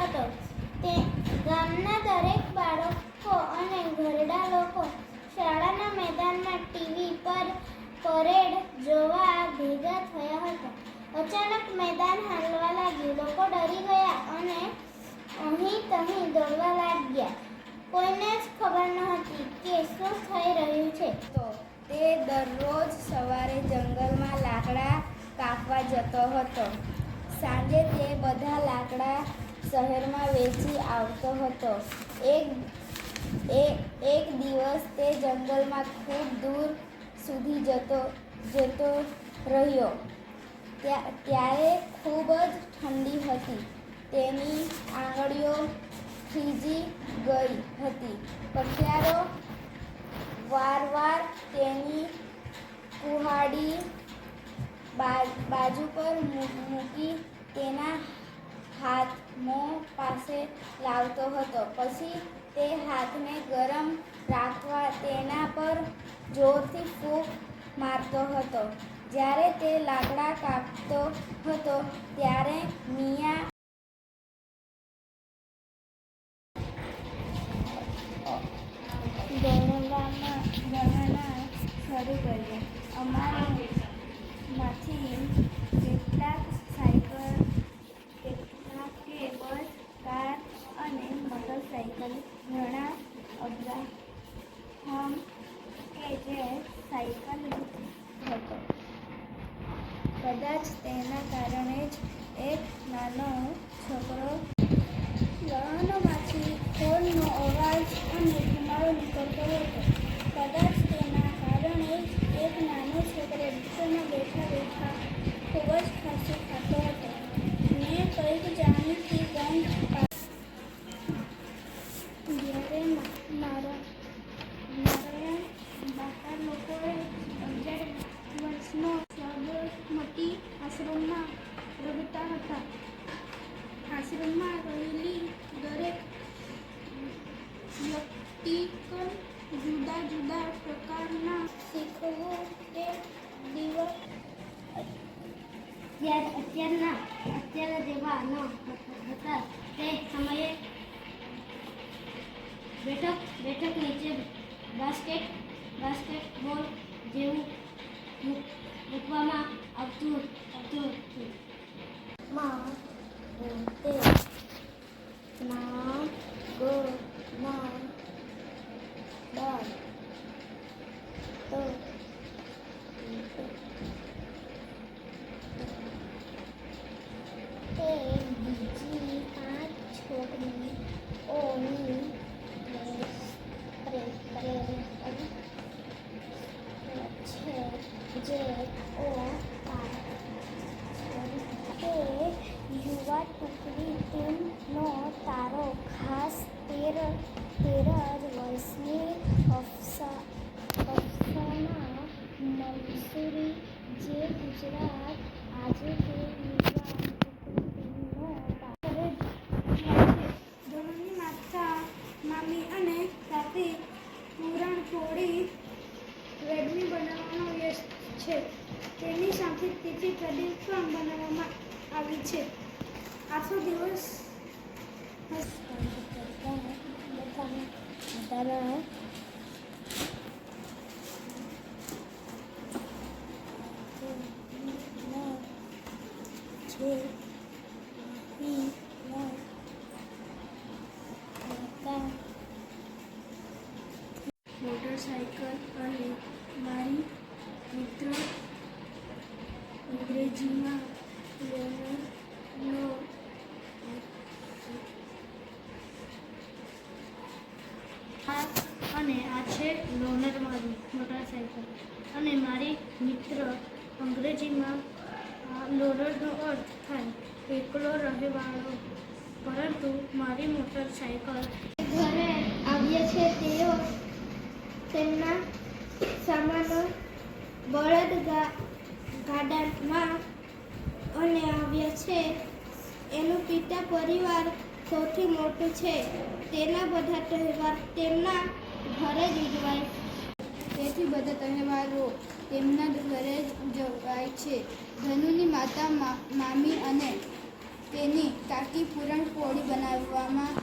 હતો. તે ગામના દરેક બાળકો અને ઘરડા લોકો શાળાના મેદાનમાં ટીવી પર પરેડ જોવા ભેગા થયા હતા. અચાનક મેદાન હાલવા લાગ્યું. લોકો ડરી ગયા અને અહીં તહીં દોડવા લાગ્યા. કોઈને જ ખબર નહોતી કે શું થઈ રહ્યું છે. તો તે દરરોજ સવારે જંગલમાં લાકડા કાપવા જતો હતો. સાંજે તે બધા લાકડા શહેરમાં વેચી આવતો હતો. એક એક દિવસ તે જંગલમાં ખૂબ દૂર સુધી જતો જતો રહ્યો. ત્યાં- ત્યારે ખૂબ જ ઠંડી હતી. તેની આંગળીઓ ખીજી ગઈ હતી. પથિયારો વારવાર તેની કુહાડી બાજુ પર મૂકી તેના હાથ મોં પાસે લાવતો હતો. પછી તે હાથને ગરમ રાખવા તેના પર જોરથી ફૂંક મારતો હતો. જ્યારે તે લાકડા કાપતો હતો, ત્યારે મિયા દોડવામાં દોડવાના શરૂ કર્યા. અમારામાંથી નારાયણ બહાર લોકોએ અગિયાર વર્ષનો સાબરમતી આશ્રમમાં રહેતા હતા આશ્રમમાં રહેલી દરેક વ્યક્તિગત જુદા જુદા પ્રકારના શીખવું તે દિવસ અત્યાર અત્યારના અત્યારના જેવા ન હતા તે સમયે બેઠક બેઠક નીચે બાસ્કેટ બાસ્કેટબોલ જેવું મૂક- મૂકવામાં આવતું આવતું હતું. માં તે માં, ગો ડા તો તે બીજી પાંચ છોકરીઓની પ્રે પ્રેરણા છે જે ઓ તે યુવા ટુકડી ટીમનો તારો ખાસ તેર તેર જ વર્ષની અફસા, અફસાના મંસૂરી જે ગુજરાત આજે તે ટુકડી ટીમનો તારો માતા, મામી અને તાતી પૂરણ પોળી રેડમી બનાવવાનો વ્યસ્ત છે. તેની સાથે તીખી કઢી પણ બનાવવામાં આવી છે. આખો દિવસ તારા છે ઈ ના તા મોટરસાયકલ અને મારી મિત્ર અંગ્રેજીમાં લેનરનો આ અને આ છે લોનર મારી મોટરસાયકલ અને મારી મિત્ર અંગ્રેજીમાં લોનરનો અર્થ થાય, એકલો રહેવાળો પરંતુ મારી મોટરસાયકલ ઘરે આવ્યા છે, તેઓ તેમના સામાનો બળદ ગાડામાં અને આવ્યા છે. એનું પિતા પરિવાર સૌથી મોટું છે. તેના બધા તહેવાર તેમના ઘરે જ ઉજવાય. તેથી બધા તહેવારો તેમના ઘરે જ ઉજવાય છે. ધનુની માતા મામી અને તેની કાકી પૂરણપોળી પોળી કરવામાં